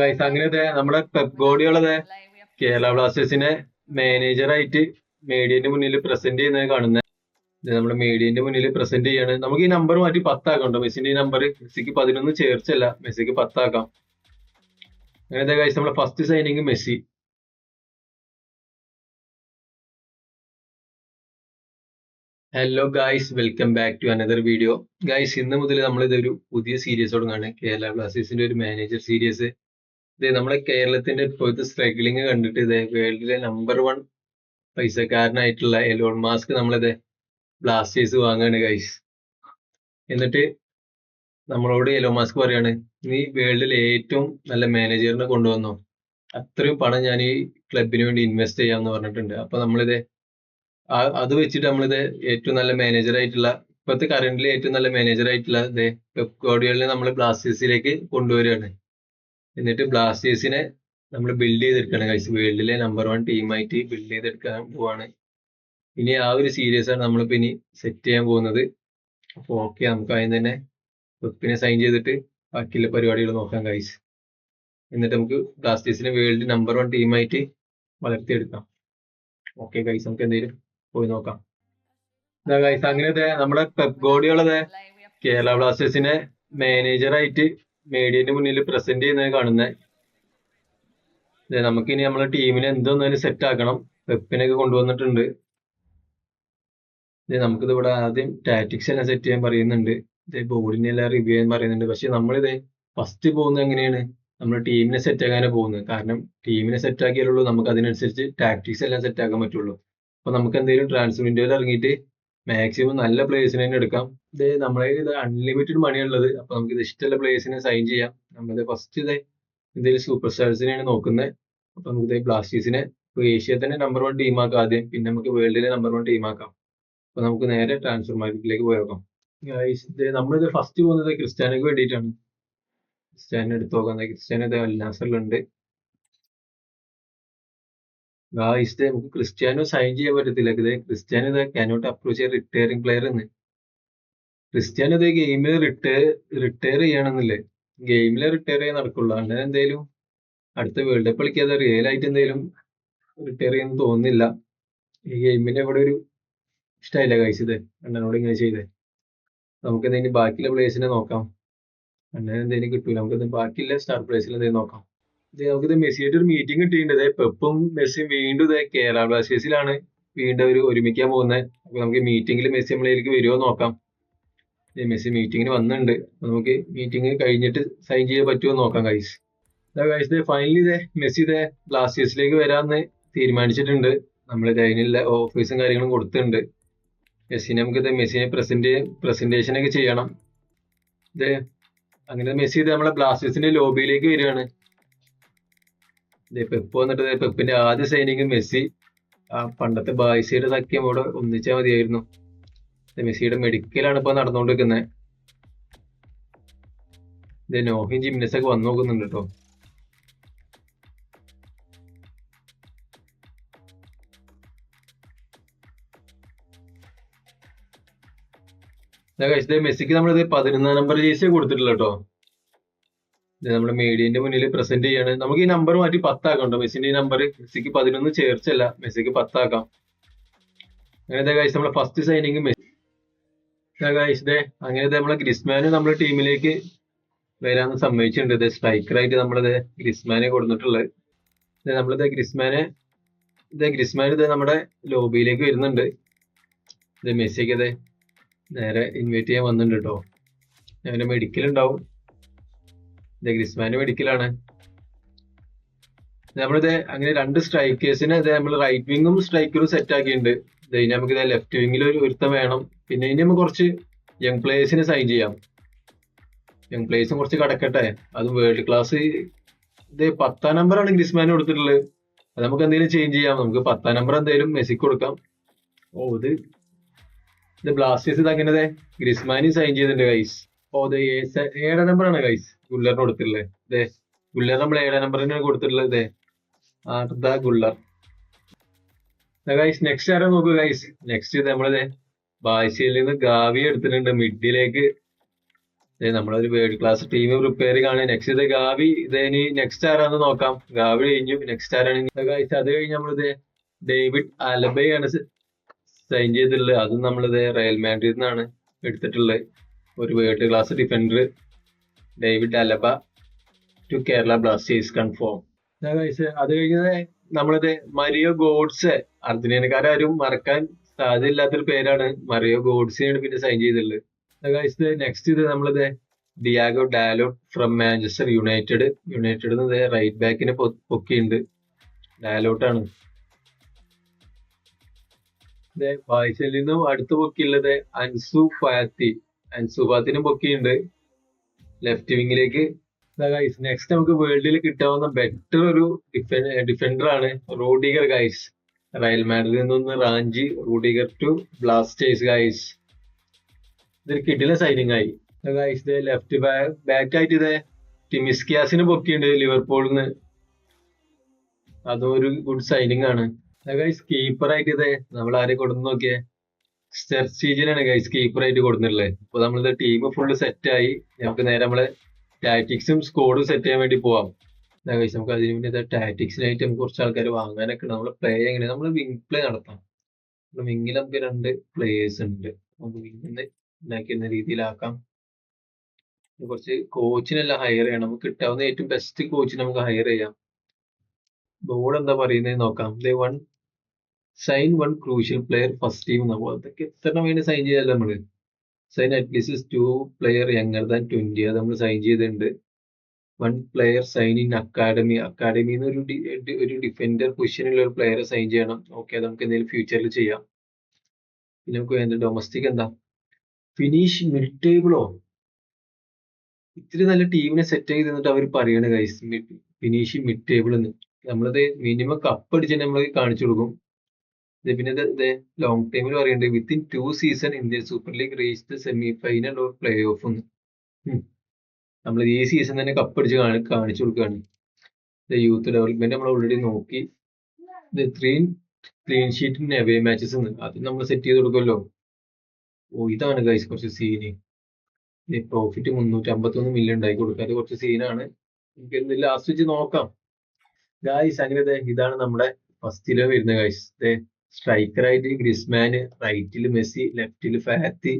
Guys അങ്ങനത്തെ നമ്മുടെ Pep ഗോഡിയുള്ളത് Kerala ബ്ലാസ്റ്റേഴ്സിനെ മാനേജറായിട്ട് മീഡിയന്റെ മുന്നിൽ പ്രസന്റ് ചെയ്യുന്നത് കാണുന്നത് നമ്മുടെ മീഡിയന്റെ മുന്നിൽ പ്രസന്റ് ചെയ്യാണ്. നമുക്ക് ഈ നമ്പർ മാറ്റി പത്താക്കണ്ടോ മെസ്സിന്റെ ഈ നമ്പർ മെസ്സിക്ക് പതിനൊന്ന് ചേർച്ചല്ല മെസ്സിക്ക് പത്താക്കാം. അങ്ങനത്തെ ഗൈസ് നമ്മുടെ first signing Messi. Hello guys welcome back to another video guys ഇന്ന് മുതൽ നമ്മൾ ഇതൊരു പുതിയ സീരീസ് തുടങ്ങാണ്. കേരള ബ്ലാസ്റ്റേഴ്സിന്റെ ഒരു മാനേജർ സീരീസ് ഇത് നമ്മളെ കേരളത്തിന്റെ ഇപ്പോഴത്തെ സ്ട്രഗിളിങ് കണ്ടിട്ട് ഇതേ വേൾഡിലെ നമ്പർ വൺ പൈസക്കാരനായിട്ടുള്ള എലോൺ മാസ്ക് നമ്മളിത് ബ്ലാസ്റ്റേഴ്സ് വാങ്ങാണ് ഗൈസ് എന്നിട്ട് നമ്മളോട് എലോൺ മാസ്ക് പറയാണ് നീ വേൾഡിലെ ഏറ്റവും നല്ല മാനേജറിനെ കൊണ്ടുവന്നോ. അത്രയും പണം ഞാൻ ഈ ക്ലബിന് വേണ്ടി ഇൻവെസ്റ്റ് ചെയ്യാമെന്ന് പറഞ്ഞിട്ടുണ്ട്. അപ്പൊ നമ്മളിത് അത് വെച്ചിട്ട് നമ്മളിത് ഏറ്റവും നല്ല മാനേജർ ആയിട്ടുള്ള ഇപ്പോഴത്തെ കറന്റിലെ ഏറ്റവും നല്ല മാനേജർ ആയിട്ടുള്ള ഇതേ പെപ് ഗോർഡിയോളിനെ നമ്മൾ ബ്ലാസ്റ്റേഴ്സിലേക്ക് കൊണ്ടുവരികയാണ്. എന്നിട്ട് ബ്ലാസ്റ്റേഴ്സിനെ നമ്മൾ ബിൽഡ് ചെയ്തെടുക്കണം. കഴിച്ച് വേൾഡിലെ നമ്പർ വൺ ടീമായിട്ട് ബിൽഡ് ചെയ്തെടുക്കാൻ പോവാണ്. ഇനി ആ ഒരു സീരീസ് ആണ് നമ്മളിപ്പോ ഇനി സെറ്റ് ചെയ്യാൻ പോകുന്നത്. അപ്പോൾ ഓക്കെ നമുക്ക് ആദ്യം തന്നെ പെപ്പിനെ സൈൻ ചെയ്തിട്ട് ബാക്കിയുള്ള പരിപാടികൾ നോക്കാം കഴിച്ച് എന്നിട്ട് നമുക്ക് ബ്ലാസ്റ്റേഴ്സിനെ വേൾഡ് നമ്പർ വൺ ടീമായിട്ട് വളർത്തിയെടുക്കാം. ഓക്കെ കൈസ് നമുക്ക് എന്തെങ്കിലും പോയി നോക്കാം. കൈസ് അങ്ങനെ നമ്മുടെ പെപ് ഗോഡിയുള്ളത് കേരള ബ്ലാസ്റ്റേഴ്സിനെ മാനേജറായിട്ട് മീഡിയന്റെ മുന്നിൽ പ്രസന്റ് ചെയ്യുന്നത് കാണുന്നത് നമുക്കിനി നമ്മളെ ടീമിനെ എന്തോന്നാലും സെറ്റ് ആക്കണം. വെപ്പിനൊക്കെ കൊണ്ടുവന്നിട്ടുണ്ട്. നമുക്കിത് ഇവിടെ ആദ്യം ടാറ്റിക്സ് എല്ലാം സെറ്റ് ചെയ്യാൻ പറയുന്നുണ്ട്. ഇത് ബോർഡിനെ എല്ലാം റിവ്യൂ ചെയ്യാൻ പറയുന്നുണ്ട്. പക്ഷെ നമ്മളിത് ഫസ്റ്റ് പോകുന്നത് എങ്ങനെയാണ്? നമ്മൾ ടീമിനെ സെറ്റ് ആക്കാനേ പോകുന്നത്. കാരണം ടീമിനെ സെറ്റ് ആക്കിയാലുള്ളൂ നമുക്ക് അതിനനുസരിച്ച് ടാക്ടിക്സ് എല്ലാം സെറ്റ് ആക്കാൻ പറ്റുള്ളൂ. അപ്പൊ നമുക്ക് എന്തെങ്കിലും ട്രാൻസ്ഫർ ഇറങ്ങിയിട്ട് മാക്സിമം നല്ല പ്ലേയേഴ്സിനെ തന്നെ എടുക്കാം. ഇത് നമ്മളെ ഇത് അൺലിമിറ്റഡ് മണിയുള്ളത് അപ്പൊ നമുക്ക് ഇത് ഇഷ്ടമുള്ള പ്ലേയേഴ്സിനെ സൈൻ ചെയ്യാം. നമ്മളിത് ഫസ്റ്റ് ഇത് ഇതിൽ സൂപ്പർ സ്റ്റാർസിനെയാണ് നോക്കുന്നത്. അപ്പൊ നമുക്ക് ഇത് ബ്ലാസ്റ്റേഴ്സിനെ ഏഷ്യ തന്നെ നമ്പർ വൺ ടീമാക്കാം ആദ്യം. പിന്നെ നമുക്ക് വേൾഡിലെ നമ്പർ വൺ ടീമാക്കാം അപ്പൊ നമുക്ക് നേരെ ട്രാൻസ്ഫർ മാർക്കറ്റിലേക്ക് പോയി നോക്കാം. Guys, ഇത് നമ്മളിത് ഫസ്റ്റ് പോകുന്നത് ക്രിസ്ത്യാനോക്ക് വേണ്ടിയിട്ടാണ്. ക്രിസ്ത്യാനോ എടുത്ത് നോക്കാം. ക്രിസ്ത്യാനോ ഇത് അൽനാസറിലുണ്ട് ഗായ്സ് നമുക്ക് ക്രിസ്ത്യാനോ സൈൻ ചെയ്യാൻ പറ്റത്തില്ല. ഇത് ക്രിസ്ത്യാനോ ഇത് കാനോട്ട് അപ്രോച്ച് ചെയ്യാൻ റിട്ടയറിംഗ് പ്ലെയർ എന്ന് ക്രിസ്ത്യാനോ ഇത് ഗെയിമിൽ റിട്ടയർ റിട്ടയർ ചെയ്യണമെന്നില്ലേ? ഗെയിമിൽ റിട്ടയർ ചെയ്യാൻ നടക്കുള്ളൂ. അങ്ങനെ എന്തേലും അടുത്ത വേൾഡ് കപ്പ് കളിക്കാതെ റിയൽ ആയിട്ട് എന്തേലും റിട്ടയർ ചെയ്യുന്നു തോന്നുന്നില്ല. ഈ ഗെയിമിന് ഇവിടെ ഒരു ഇഷ്ടമായില്ല ഗൈസ് ഇത്. അണ്ണനോട് ഇങ്ങനെ ചെയ്തേ. നമുക്ക് എന്തെങ്കിലും ബാക്കിയുള്ള പ്ലേസിനെ നോക്കാം. അണ്ണൻ എന്തെങ്കിലും കിട്ടൂല. നമുക്ക് ബാക്കിയുള്ള സ്റ്റാർ പ്ലേസിൽ എന്തെങ്കിലും നോക്കാം. നമുക്കിത് മെസ്സിയായിട്ട് ഒരു മീറ്റിംഗ് കിട്ടിയിട്ടുണ്ട് പെപ്പും മെസ്സിയും വീണ്ടും ഇതേ കേരള ബ്ലാസ്റ്റേഴ്സിലാണ് വീണ്ടും അവർ ഒരുമിക്കാൻ പോകുന്നത് അപ്പൊ നമുക്ക് മീറ്റിംഗിൽ മെസ്സി നമ്മളിലേക്ക് വരുമോ നോക്കാം. ഇത് മെസ്സി മീറ്റിംഗിന് വന്നിട്ടുണ്ട്. നമുക്ക് മീറ്റിംഗ് കഴിഞ്ഞിട്ട് സൈൻ ചെയ്യാൻ പറ്റുമോ നോക്കാം കൈസ് കൈസ് ഫൈനലി ദേ മെസ്സി ഇതേ ബ്ലാസ്റ്റേഴ്സിലേക്ക് വരാന്ന് തീരുമാനിച്ചിട്ടുണ്ട്. നമ്മൾ അതിനുള്ള ഓഫീസും കാര്യങ്ങളും കൊടുത്തിട്ടുണ്ട്. മെസ്സിനെ നമുക്ക് ദേ മെസ്സിനെ പ്രസന്റ് പ്രസന്റേഷൻ ഒക്കെ ചെയ്യണം. ഇത് അങ്ങനെ മെസ്സി ഇത് നമ്മളെ ബ്ലാസ്റ്റേഴ്സിന്റെ ലോബിയിലേക്ക് വരികയാണ്. പെപ്പ് വന്നിട്ട് പെപ്പിന്റെ ആദ്യ സൈനിങ് മെസ്സി. ആ പണ്ടത്തെ ബായ്സയുടെ സഖ്യം ഇവിടെ ഒന്നിച്ചാൽ മതിയായിരുന്നു. മെസ്സിയുടെ മെഡിക്കലാണ് ഇപ്പൊ നടന്നുകൊണ്ടിരിക്കുന്നത് ഇത് നോഹിൻ ജിംനസ് ഒക്കെ വന്നു നോക്കുന്നുണ്ട് കേട്ടോ. മെസ്സിക്ക് നമ്മളിത് പതിനൊന്നാം നമ്പർ ജേഴ്സി കൊടുത്തിട്ടില്ല കേട്ടോ. നമ്മുടെ മീഡിയന്റെ മുന്നിൽ പ്രസന്റ് ചെയ്യാണ്. നമുക്ക് ഈ നമ്പർ മാറ്റി പത്താക്കണ്ടോ മെസ്സിന്റെ ഈ നമ്പർ മെസ്സിക്ക് പതിനൊന്ന് ചേർച്ചല്ല മെസ്സിക്ക് പത്താക്കാം. അങ്ങനത്തെ കാഴ്ച നമ്മളെ ഫസ്റ്റ് സൈനിങ് മെസ്സി കഴിച്ചത് അങ്ങനത്തെ നമ്മളെ ഗ്രിസ്മാന് നമ്മുടെ ടീമിലേക്ക് വരാന്ന് സമ്മതിച്ചിട്ടുണ്ട്. സ്ട്രൈക്കറായിട്ട് നമ്മളിത് ഗ്രിസ്മാനെ കൊടുത്തിട്ടുള്ളത്. നമ്മളിത് ഗ്രിസ്മാനെ ഇത് ഗ്രിസ്മാൻ ഇത് നമ്മുടെ ലോബിയിലേക്ക് വരുന്നുണ്ട്. ഇത് മെസ്സിക്ക് ഇത് നേരെ ഇൻവൈറ്റ് ചെയ്യാൻ വന്നിട്ടുണ്ട് കേട്ടോ അവന്റെ മെഡിക്കൽ ഉണ്ടാവും. ഗ്രിസ്മാന്റെ മെഡിക്കലാണ് നമ്മളിത് അങ്ങനെ രണ്ട് സ്ട്രൈക്കേഴ്സിനെ ഇത് നമ്മൾ റൈറ്റ് വിങ്ങും സ്ട്രൈക്കറും സെറ്റ് ആക്കിയിട്ടുണ്ട്. ഇനി നമുക്ക് ഇത് ലെഫ്റ്റ് വിങ്ങിൽ ഒരു ഒരുത്തം വേണം. പിന്നെ ഇനി നമുക്ക് കുറച്ച് യങ് പ്ലേയേഴ്സിനെ സൈൻ ചെയ്യാം. യങ് പ്ലേയേഴ്സും കുറച്ച് കടക്കട്ടെ. അത് വേൾഡ് ക്ലാസ് ഇത് പത്താം നമ്പറാണ് ഗ്രിസ്മാൻ കൊടുത്തിട്ടുള്ളത്. അത് നമുക്ക് എന്തെങ്കിലും ചേഞ്ച് ചെയ്യാം. നമുക്ക് പത്താം നമ്പർ എന്തെങ്കിലും മെസ്സിക്ക് കൊടുക്കാം. ഓ ഇത് ഇത് ബ്ലാസ്റ്റേഴ്സ് ഇത് അങ്ങനെ ഗ്രിസ്മാനി സൈൻ ചെയ്തിട്ടുണ്ട് ഗൈസ് ഓ ഏഴാം നമ്പർ ആണ് ഗൈസ് ഗുല്ലറിന് കൊടുത്തിട്ടുള്ളത് ഗുല്ലർ നമ്മൾ ഏഴാം നമ്പറിന് കൊടുത്തിട്ടുള്ളത് ആർദ ഗുള്ളർ. ഗൈസ് നെക്സ്റ്റ് ആരാ നോക്കുക ഗൈസ് നെക്സ്റ്റ് നമ്മളിത് ബാഴ്സയിൽ നിന്ന് ഗാവി എടുത്തിട്ടുണ്ട് മിഡിലേക്ക്. നമ്മളൊരു വേൾഡ് ക്ലാസ് ടീം പ്രിപ്പയർ കാണുക നെക്സ്റ്റ് ഇത് ഗാവി ഇത് ഇനി നെക്സ്റ്റ് ആരാന്ന് നോക്കാം. ഗാവി കഴിഞ്ഞു നെക്സ്റ്റ് ആരാണ്? ഗൈസ് അത് കഴിഞ്ഞ് നമ്മളിത് ഡേവിഡ് അലബയാണ് സൈൻ ചെയ്തിട്ടുള്ളത്. അതും നമ്മളിത് റയൽ നിന്നാണ് എടുത്തിട്ടുള്ളത്. ഒരു world class defender David Alaba to Kerala Blasters confirm അത് കഴിഞ്ഞത് നമ്മളിത് മരിയോ ഗോഡ്സ് അർജന്റീനക്കാരും മറക്കാൻ സാധ്യതയില്ലാത്തൊരു പേരാണ് മറിയോ ഗോഡ്സിനെയാണ് പിന്നെ സൈൻ ചെയ്തിട്ടുള്ളത്. നെക്സ്റ്റ് ഇത് നമ്മളിത് Diogo Dalot from Manchester United United right ബാക്കിനെ പൊക്കിയുണ്ട്. ഡാലോട്ടാണ് ബായ്സലിൽ നിന്നും അടുത്ത പൊക്കിയുള്ളത് അൻസു ഫാത്തി അൻസു ഫാത്തിനും പൊക്കിയുണ്ട് ലെഫ്റ്റ് വിങ്ങിലേക്ക് ഗൈസ് നെക്സ്റ്റ് നമുക്ക് വേൾഡിൽ കിട്ടാവുന്ന ബെറ്റർ ഒരു ഡിഫൻഡർ ആണ് റോഡിഗർ ഗൈസ് റയൽ മാഡ്രിൽ നിന്ന് റാഞ്ചി റോഡിഗർ ടു ബ്ലാസ്റ്റേഴ്സ് ഗൈസ് ഇതൊരു കിട്ടില്ല സൈനിങ് ആയി. ഗൈസ് ലെഫ്റ്റ് ബാക്ക് ആയിട്ട് ഇത് ടിമിസ്കിയാസിന് പൊക്കിയുണ്ട് ലിവർപൂളിൽ നിന്ന്. അതും ഒരു ഗുഡ് സൈനിങ് ആണ്. ഗൈസ് കീപ്പർ ആയിട്ട് ഇത് നമ്മൾ ആരെ കൊടുത്തു നോക്കിയേ. സ്റ്റെർസീജിനാണ് ഗൈസ് കീപ്പർ ആയിട്ട് കൊടുത്തിട്ടുള്ളത്. അപ്പൊ നമ്മളിത് ടീം ഫുള്ള് സെറ്റ് ആയി. നമുക്ക് നേരെ നമ്മൾ ടാറ്റിക്സും സ്കോഡും സെറ്റ് ചെയ്യാൻ വേണ്ടി പോവാം. ഗൈസ് നമുക്ക് അതിന് വേണ്ടി ടാറ്റിക്സിനായിട്ട് നമുക്ക് കുറച്ച് ആൾക്കാർ വാങ്ങാനൊക്കെ ഉണ്ട് നമ്മൾ പ്ലേ എങ്ങനെ നമ്മൾ വിങ് പ്ലേ നടത്താം. വിങ്ങിൽ നമുക്ക് രണ്ട് പ്ലേയേഴ്സ് ഉണ്ട്. നമുക്ക് വിങ്ങിന്ന് ഉണ്ടാക്കുന്ന രീതിയിലാക്കാം. കുറച്ച് കോച്ചിനെല്ലാം ഹയർ ചെയ്യണം. നമുക്ക് കിട്ടാവുന്ന ഏറ്റവും ബെസ്റ്റ് കോച്ചിനെ നമുക്ക് ഹയർ ചെയ്യാം. ബോർഡ് എന്താ പറയുന്നത് നോക്കാം. ദേ one sign one crucial player first team എന്ന പോലത്തെ എത്ര വേണ്ടി സൈൻ ചെയ്തല്ലോ നമ്മൾ? Sign at least two player younger than twenty അത് നമ്മൾ സൈൻ ചെയ്തിട്ടുണ്ട്. One player sign in academy അക്കാഡമിന്ന് ഒരു ഒരു ഡിഫൻഡർ പൊസിഷനിലുള്ള ഒരു പ്ലെയറെ സൈൻ ചെയ്യണം. ഓക്കെ നമുക്ക് എന്തെങ്കിലും ഫ്യൂച്ചറിൽ ചെയ്യാം. പിന്നെ നമുക്ക് വേണ്ട ഡൊമസ്റ്റിക് എന്താ? ഫിനിഷ് മിഡ് ടേബിളോ ഇത്തിരി നല്ല ടീമിനെ സെറ്റ് ചെയ്ത് തന്നിട്ട് അവർ പറയണ ഗൈസ് ഫിനിഷ് മിഡ് ടേബിൾ എന്ന് നമ്മളത് മിനിമം കപ്പ് അടിച്ച് നമ്മൾ കാണിച്ചു കൊടുക്കും. പിന്നെ ലോങ് ടൈമിൽ പറയുന്നുണ്ട് within two season Indian super league reach the semi final or play off എന്ന് നമ്മൾ ഈ സീസൺ തന്നെ കപ്പ് അടിച്ച് കാണി കാണിച്ചു കൊടുക്കുകയാണ് യൂത്ത് ഡെവലപ്മെന്റ് നമ്മൾ ഓൾറെഡി നോക്കി. Three clean sheet away matches അത് നമ്മൾ സെറ്റ് ചെയ്ത് കൊടുക്കുമല്ലോ ഓ ഇതാണ് ഗൈസ് കുറച്ച് സീന് പ്രോഫിറ്റ് മുന്നൂറ്റി അമ്പത്തൊന്ന് മില്യൺ ഉണ്ടായി കൊടുക്കാൻ. കുറച്ച് സീനാണ് നമുക്ക് ഇനി ലാസ്റ്റ് വെച്ച് നോക്കാം. ഗായ്സ് അങ്ങനെ ഇതാണ് നമ്മുടെ വരുന്നത് വരുന്ന ഗൈസ് സ്ട്രൈക്കറായിട്ട് ഗ്രിസ്മാന് റൈറ്റിൽ മെസ്സി ലെഫ്റ്റിൽ ഫാത്തി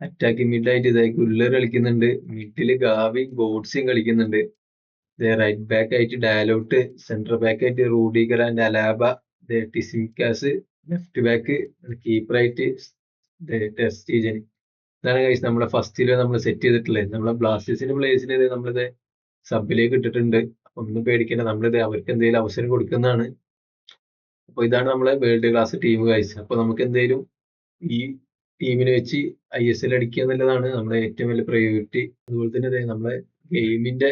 അറ്റാക്കിംഗ് മിഡായിട്ട് ഇതായി ഗുല്ലർ കളിക്കുന്നുണ്ട്. മിഡിൽ ഗാവി ഗോഡ്സിയും കളിക്കുന്നുണ്ട്. റൈറ്റ് ബാക്ക് ആയിട്ട് ഡയലോട്ട് സെന്റർ ബാക്ക് ആയിട്ട് Rudiger and Alaba Tsimikas left back കീപ്പറായിട്ട് ടെസ്റ്റീജൻ ഇതാണ് കഴിച്ച് നമ്മളെ ഫസ്റ്റിൽ നമ്മൾ സെറ്റ് ചെയ്തിട്ടുള്ളത്. നമ്മളെ ബ്ലാസ്റ്റേഴ്സിന്റെ പ്ലേസിന് നമ്മളിത് സബിലേക്ക് ഇട്ടിട്ടുണ്ട്. ഒന്നും പേടിക്കേണ്ട. നമ്മളിത് അവർക്ക് എന്തെങ്കിലും അവസരം കൊടുക്കുന്നതാണ്. അപ്പൊ ഇതാണ് നമ്മളെ വേൾഡ് ക്ലാസ് ടീം കാഴ്ച അപ്പൊ നമുക്ക് എന്തേലും ഈ ടീമിനെ വെച്ച് ഐ എസ് എൽ അടിക്കുക എന്നുള്ളതാണ് നമ്മുടെ ഏറ്റവും വലിയ പ്രയോറിറ്റി അതുപോലെ തന്നെ നമ്മളെ ഗെയിമിന്റെ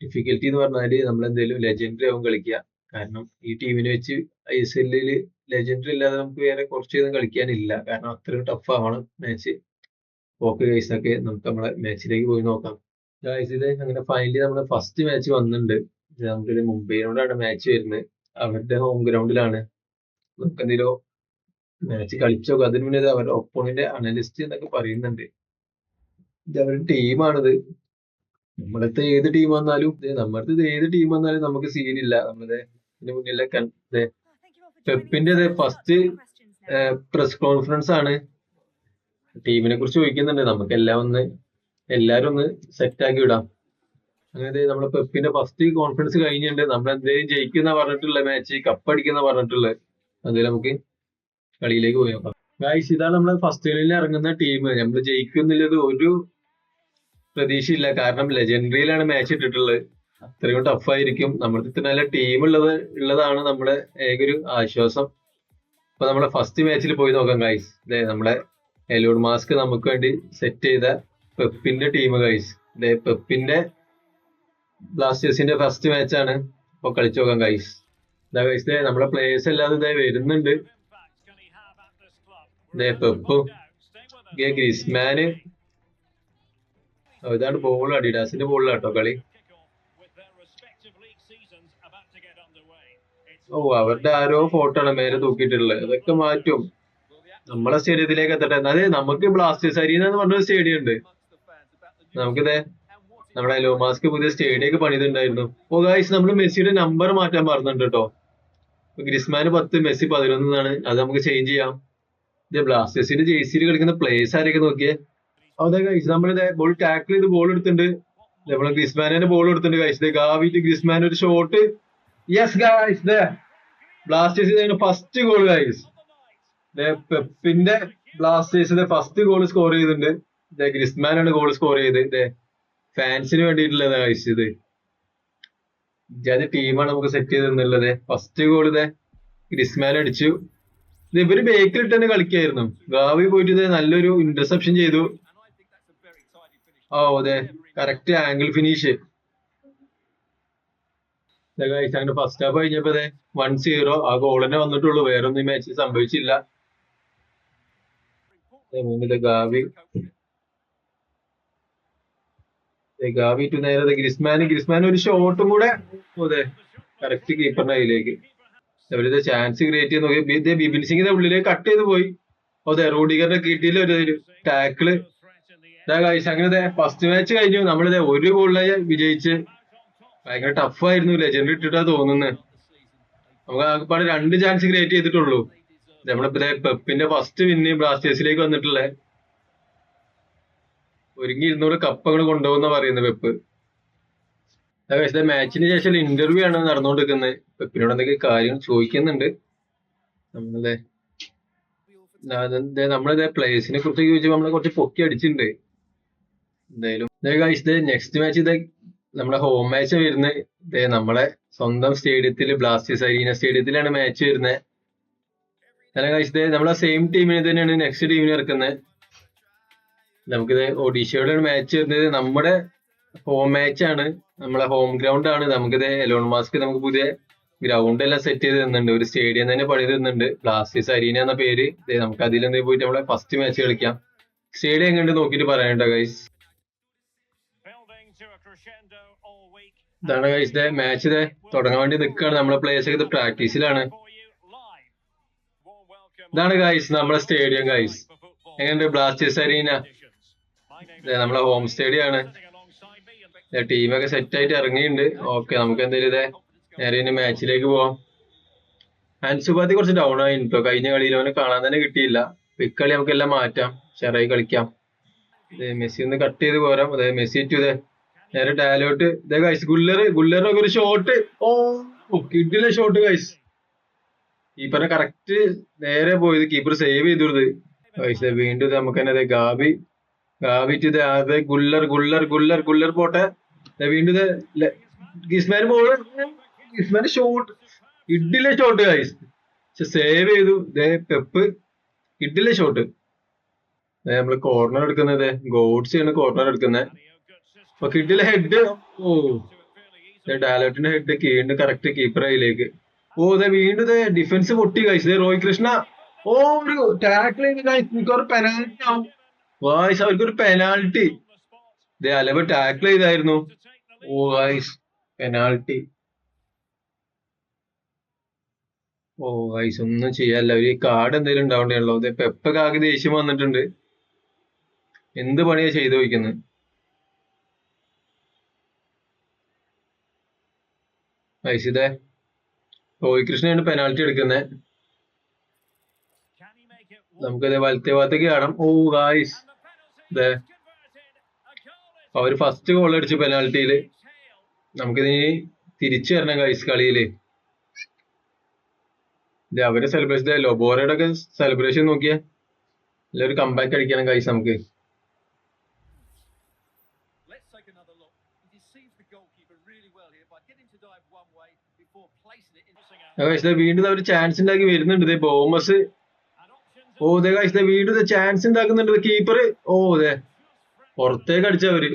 ഡിഫിക്കൽറ്റി എന്ന് പറഞ്ഞാൽ നമ്മൾ എന്തേലും ലെജൻഡറി ആവും കളിക്കുക. കാരണം ഈ ടീമിനെ വെച്ച് ഐ എസ് എല്ലിൽ ലെജൻഡറി ഇല്ലാതെ നമുക്ക് വേറെ കുറച്ചൊന്നും കളിക്കാനില്ല. കാരണം അത്രയും ടഫ് ആവണം മാച്ച് ഓക്കെ ഒക്കെ നമുക്ക് നമ്മളെ മാച്ചിലേക്ക് പോയി നോക്കാം. ഗൈസ് അങ്ങനെ ഫൈനലി നമ്മുടെ ഫസ്റ്റ് മാച്ച് വന്നിട്ടുണ്ട്. നമുക്കിത് മുംബൈനോടാണ് മാച്ച് വരുന്നത്. അവരുടെ ഹോം ഗ്രൗണ്ടിലാണ് നമുക്ക് എന്തെങ്കിലും മാച്ച് കളിച്ചു നോക്കാം അതിന് മുന്നേ അവരുടെ ഒപ്പോണിന്റെ അനലിസ്റ്റ് എന്നൊക്കെ പറയുന്നുണ്ട്. ഇത് അവരുടെ ടീമാണിത് നമ്മളത്തെ ഏത് ടീം വന്നാലും നമ്മുടെ ഇത് ഏത് ടീം വന്നാലും നമുക്ക് സീനില്ല നമ്മളത് ഇതിന് മുന്നിലെ പെപ്പിന്റെ ഫസ്റ്റ് പ്രസ് കോൺഫറൻസ് ആണ്. ടീമിനെ കുറിച്ച് ചോദിക്കുന്നുണ്ട്. നമുക്ക് എല്ലാം ഒന്ന് എല്ലാരും ഒന്ന് സെറ്റ് ആക്കി വിടാം. അങ്ങനെ നമ്മൾ പെപ്പിന്റെ ഫസ്റ്റ് കോൺഫിഡൻസ് കഴിഞ്ഞിട്ടുണ്ട് നമ്മൾ എന്തെങ്കിലും ജയിക്കുന്ന പറഞ്ഞിട്ടുള്ള മാച്ച് കപ്പ് അടിക്കുന്ന പറഞ്ഞിട്ടുള്ള. എന്തായാലും നമുക്ക് കളിയിലേക്ക് പോയി. നോക്കാം ഗായ്സ് ഇതാണ് നമ്മളെ ഫസ്റ്റ് കളിയിൽ ഇറങ്ങുന്ന ടീം നമ്മൾ ജയിക്കുന്നില്ലത് ഒരു പ്രതീക്ഷയില്ല. കാരണം ലെജൻഡറിയിലാണ് മാച്ച് ഇട്ടിട്ടുള്ളത് അത്രയും ടഫ് ആയിരിക്കും. നമ്മുടെ ഇത്ര നല്ല ടീം ഉള്ളത് ഉള്ളതാണ് നമ്മുടെ ഏകൊരു ആശ്വാസം. അപ്പൊ നമ്മളെ ഫസ്റ്റ് മാച്ചിൽ പോയി നോക്കാം ഗൈസ് അതെ നമ്മുടെ എലോഡ് മാസ്ക് നമുക്ക് വേണ്ടി സെറ്റ് ചെയ്ത പെപ്പിന്റെ ടീം ഗൈസ് അതെ പെപ്പിന്റെ ബ്ലാസ്റ്റേഴ്സിന്റെ ഫസ്റ്റ് മാച്ചാണ് ഇപ്പൊ കളിച്ചു നോക്കാം ഗൈസ് ഇതാ ഗൈസ് നമ്മുടെ പ്ലേയേഴ്സ് എല്ലാം ഇതായി വരുന്നുണ്ട്. പെപ്പും ഗ്രിസ്മാന്. ഇതാണ് ബോൾ അഡിഡാസിന്റെ ബോളിലാട്ടോ കളി. ഓ അവരുടെ ആരോ ഫോട്ടോ ആണ് മേലെ തൂക്കിയിട്ടുള്ളത്. അതൊക്കെ മാറ്റും. നമ്മളെ സ്റ്റേഡിയത്തിലേക്ക് എത്തട്ടെ. അതെ നമുക്ക് ബ്ലാസ്റ്റേഴ്സ് അരീന എന്ന് പറഞ്ഞൊരു സ്റ്റേഡിയം ഉണ്ട്. നമുക്കിത് നമ്മുടെ ലോമാസ്ക് പുതിയ സ്റ്റേഡിയം ഒക്കെ പണിതുണ്ടായിരുന്നു ഓ ഗായ്സ് നമ്മൾ മെസ്സിയുടെ നമ്പർ മാറ്റാൻ പറഞ്ഞിട്ടുണ്ട് കേട്ടോ ഗ്രിസ്മാന് പത്ത് മെസ്സി പതിനൊന്ന് എന്നാണ്. അത് നമുക്ക് ചേഞ്ച് ചെയ്യാം. ഇത് ബ്ലാസ്റ്റേഴ്സിന്റെ ജേഴ്സിയിൽ കളിക്കുന്ന പ്ലേയേഴ്സ് ആരെയൊക്കെ നോക്കിയേ? അതെ ഗൈസ് നമ്മളിത് ബോൾ ടാക്കിൾ ചെയ്ത് ബോൾ എടുത്തിട്ടുണ്ട്. നമ്മൾ ഗ്രിസ്മാനെ ബോൾ എടുത്തിട്ടുണ്ട് ഗൈസ് ഗാവിറ്റ് ഗ്രിസ്മാൻ ഒരു shot yes guys Blasters first goal guys പെപ്പിന്റെ ബ്ലാസ്റ്റേഴ്സിന്റെ ഫസ്റ്റ് ഗോൾ സ്കോർ ചെയ്തിട്ടുണ്ട്. ഗ്രിസ്മാനാണ് ഗോൾ സ്കോർ ചെയ്ത് ഫാൻസിന് വേണ്ടിട്ടുള്ളതാ കഴിച്ചത് ഇജാതി ടീമാണ് നമുക്ക് സെറ്റ് ചെയ്ത് തന്നുള്ളത് ഫസ്റ്റ് ഗോൾ ഇതേ ഗ്രിസ്മാൻ അടിച്ചു. ഇത് ഇവർ ബേക്കിൽ തന്നെ കളിക്കായിരുന്നു. ഗാവി പോയിട്ട് ഇത് നല്ലൊരു ഇന്റർസെപ്ഷൻ ചെയ്തു. ഓ അതെ. കറക്റ്റ് ആംഗിൾ ഫിനിഷ് അങ്ങനെ ഫസ്റ്റ് ഹാഫ് കഴിഞ്ഞപ്പോ അതെ വൺ സീറോ ആ ഗോൾ തന്നെ വന്നിട്ടുള്ളൂ. വേറൊന്നും ഈ മാച്ചിൽ സംഭവിച്ചില്ല. ദേ ഗാവി ദേ ഗാവി ടു നേരെ ഗ്രിസ്മാൻ ഗ്രിസ്മാൻ ഒരു ഷോട്ടും കൂടെ അതെ കറക്റ്റ് കീപ്പറിന്റെ കയ്യിലേക്ക്. അവരിത് ചാൻസ് ക്രിയേറ്റ് ചെയ്ത് നോക്കി. ബിപിൻ സിംഗിന്റെ ഉള്ളിലേക്ക് കട്ട് ചെയ്ത് പോയി. അതെ റോഡിഗറിന്റെ കിട്ടിയില്ല ഒരു ടാക്കിൾ അങ്ങനെ ഫസ്റ്റ് മാച്ച് കഴിഞ്ഞു. നമ്മളിത് ഒരു ഗോളിലെ വിജയിച്ച്. ഭയങ്കര ടഫ് ആയിരുന്നു. ലെജൻഡ് ഇട്ടിട്ടാ തോന്നുന്നത് നമുക്ക് ആകെപ്പാട് രണ്ട് ചാൻസ് ക്രിയേറ്റ് ചെയ്തിട്ടുള്ളൂ. ദേ പെപ്പിന്റെ ഫസ്റ്റ് വിന്ന് ബ്ലാസ്റ്റേഴ്സിലേക്ക് വന്നിട്ടുള്ള. ഒരുങ്ങി ഇരുന്നൂറ് കപ്പ് അങ്ങോട്ട് കൊണ്ടുപോകുന്ന പറയുന്നത് പെപ്പ് മാച്ചിന് ശേഷം ഇന്റർവ്യൂ ആണ് നടന്നുകൊണ്ടിരിക്കുന്നത്. പെപ്പിനോട് എന്തെങ്കിലും കാര്യങ്ങൾ ചോദിക്കുന്നുണ്ട്. നമ്മളെ നമ്മളിത് പ്ലേയേഴ്സിനെ കുറിച്ച് ചോദിച്ചപ്പോൾ നമ്മളെ കുറച്ച് പൊക്കി അടിച്ചിട്ടുണ്ട്. എന്തായാലും ഇത് നെക്സ്റ്റ് മാച്ച് ഇത് നമ്മുടെ ഹോം മാച്ച് വരുന്നത്. ഇതേ നമ്മളെ സ്വന്തം സ്റ്റേഡിയത്തിൽ ബ്ലാസ്റ്റേഴ്സ് അരീന സ്റ്റേഡിയത്തിലാണ് മാച്ച് വരുന്നത്. കഴിച്ചത് നമ്മളെ സെയിം ടീമിനെ തന്നെയാണ് നെക്സ്റ്റ് ടീമിനെ ഇറക്കുന്നത്. നമുക്കിത് ഒഡീഷയോടെയാണ് മാച്ച് വരുന്നത് നമ്മുടെ ഹോം മാച്ച് ആണ്. നമ്മളെ ഹോം ഗ്രൗണ്ട് ആണ്. നമുക്കിത് എലോൺ മാസ്ക് നമുക്ക് പുതിയ ഗ്രൗണ്ട് എല്ലാം സെറ്റ് ചെയ്ത് തന്നിട്ടുണ്ട്. ഒരു സ്റ്റേഡിയം തന്നെ പണി തരുന്നുണ്ട് ബ്ലാസ്റ്റേഴ്സ് അരീന എന്ന പേര്. നമുക്ക് അതിലെന്തെങ്കിലും പോയിട്ട് നമ്മളെ ഫസ്റ്റ് മാച്ച് കളിക്കാം. സ്റ്റേഡിയം കണ്ട് നോക്കിയിട്ട് പറയാനുണ്ടോ ഗൈസ് ഇതാണ് ഗൈസ് ദേ മാച്ച് ഇതേ തുടങ്ങാൻ വേണ്ടി നിൽക്കുകയാണ്. നമ്മളെ പ്ലേയേഴ്സ് ഒക്കെ ഇത് പ്രാക്ടീസിലാണ് ഇതാണ് ഗൈസ് നമ്മളെ സ്റ്റേഡിയം ഗൈസ് എങ്ങനെയുണ്ട് ബ്ലാസ്റ്റേഴ്സ് അരീന നമ്മളെ ഹോം സ്റ്റേഡിയം ആണ്. ടീമൊക്കെ സെറ്റ് ആയിട്ട് ഇറങ്ങിയിട്ടുണ്ട്. ഓക്കെ നമുക്ക് എന്തായാലും ഇതേ നേരെ ഇനി മാച്ചിലേക്ക് പോവാം. അൻസുബാദി കുറച്ച് ഡൗൺ ആയി കേട്ടോ കഴിഞ്ഞ കളിയിൽ അവനെ കാണാൻ തന്നെ കിട്ടിയില്ല. ഇക്കളി നമുക്ക് എല്ലാം മാറ്റാം. ചെറായി കളിക്കാം. മെസ്സി ഒന്ന് കട്ട് ചെയ്ത് പോരാം. അതെ മെസ്സി ടു ഇതേ. നേരെ ടാലോട്ട് ഇതേ ഗൈസ് ഗുല്ലർ ഗുല്ലറിനൊക്കെ ഒരു ഷോട്ട് ഓ കിഡിലെ ഷോട്ട് ഗൈസ് കീപ്പറിനെ കറക്റ്റ് നേരെ പോയത്. കീപ്പർ സേവ് ചെയ്തിരുന്നത് ഗൈസ് വീണ്ടും നമുക്ക് തന്നെ അതെ ഗാബി ടു ഇത് ഗുല്ലർ ഗുല്ലർ ഗുല്ലർ ഗുല്ലർ പോട്ടെ. വീണ്ടും ഇത് ഗിസ്മാൻ ബോൾ ഗിസ്മാൻ ഷോട്ട് ഇഡിലെ ഷോട്ട് ഗൈസ് സേവ് ചെയ്തു. ദേ പെപ്പ് ഇഡിലെ ഷോട്ട് നമ്മൾ കോർണർ എടുക്കുന്നത് ഗോഡ്സ് ആണ് കോർണർ എടുക്കുന്നത് അപ്പൊ കിഡിലെ ഹെഡ് ഓ. ഡാലോട്ടിന്റെ ഹെഡ് കീണ്ട് കറക്റ്റ് കീപ്പർ ആയിലേക്ക്. ഓ അതെ വീണ്ടും ഇതേ ഡിഫൻസ് പൊട്ടി കഴിച്ചത് റോയ് കൃഷ്ണ. ഓ ഒരു ടാക്കിൾ ഒരു പെനാൽറ്റി ആവും. വായിസ് അവർക്ക് ഒരു പെനാൽറ്റി ഇതേ അലവ് ടാക്കിൾ ചെയ്തായിരുന്നു. ഓ വായിസ് പെനാൾട്ടി ഓ വായിസ് ഒന്നും ചെയ്യാല്ല ഒരു കാർഡ് എന്തെങ്കിലും ഉണ്ടാവണ്ടല്ലോ അതെ പെപ്പ കാക്ക് ദേഷ്യം വന്നിട്ടുണ്ട്. എന്ത് പണിയാ ചെയ്തു വയ്ക്കുന്നത് ഓ റോയ് കൃഷ്ണയാണ് പെനാൾട്ടി എടുക്കുന്നത് നമുക്കത് വലത്തെ ഭാഗത്തേക്ക് കാണാം. ഓ ഗായ്സ് ഇതേ അവർ ഫസ്റ്റ് ഗോൾ അടിച്ചു പെനാൽറ്റിയിൽ നമുക്കിതിന് തിരിച്ചു വരണം ഗൈസ് കളിയിൽ. അവരെ സെലിബ്രേഷൻ ലൊബോറയുടെ ഒക്കെ സെലിബ്രേഷൻ നോക്കിയേ. ഒരു കമ്പാക്ക് അടിക്കണം ഗൈസ് നമുക്ക്. വീണ്ടും അവർ ചാൻസ് ഉണ്ടാക്കി വരുന്നുണ്ട്. ബോമസ് ഓ ഇതേ ഗൈസ് വീണ്ടും ചാൻസ് ഉണ്ടാക്കുന്നുണ്ട് കീപ്പർ ഓ ഇതേ പുറത്തേക്ക് അടിച്ചവര്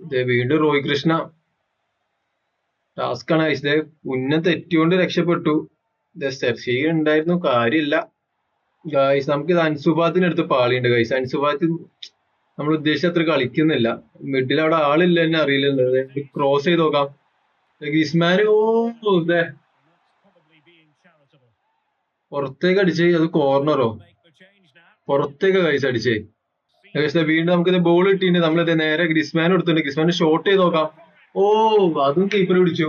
ഇതേ വീണ്ടും റോയ് കൃഷ്ണ. ടാസ്ക് ആണ് കഴിച്ചത് ഉന്നം തെറ്റിയോണ്ട് രക്ഷപ്പെട്ടു. സ്റ്റെർഷീ ഉണ്ടായിരുന്നു കാര്യമില്ല. ഗൈസ് നമുക്ക് ഇത് അൻസുബാത്തിന് അടുത്ത് പാളിയുണ്ട് ഗൈസ് അൻസുബാത്ത് നമ്മൾ ഉദ്ദേശിച്ച അത്ര കളിക്കുന്നില്ല. മിഡിൽ അവിടെ ആളില്ല എന്നെ അറിയില്ലല്ലോ. ക്രോസ് ചെയ്ത് നോക്കാം. ഗ്രിസ്മാൻ ഓ ഇതേ പുറത്തേക്ക് അടിച്ച് അത് കോർണറോ പുറത്തേക്ക് കൈസ് അടിച്ചേ. ഏകദേശം വീണ്ടും നമുക്ക് ബോൾ കിട്ടിയിട്ട് നമ്മളിത് നേരെ ഗ്രിസ്മാൻ എടുത്തിട്ടുണ്ട്. ഗ്രിസ്മാൻ ഷോട്ട് ചെയ്ത് നോക്കാം. ഓ അതും കീപ്പർ പിടിച്ചു.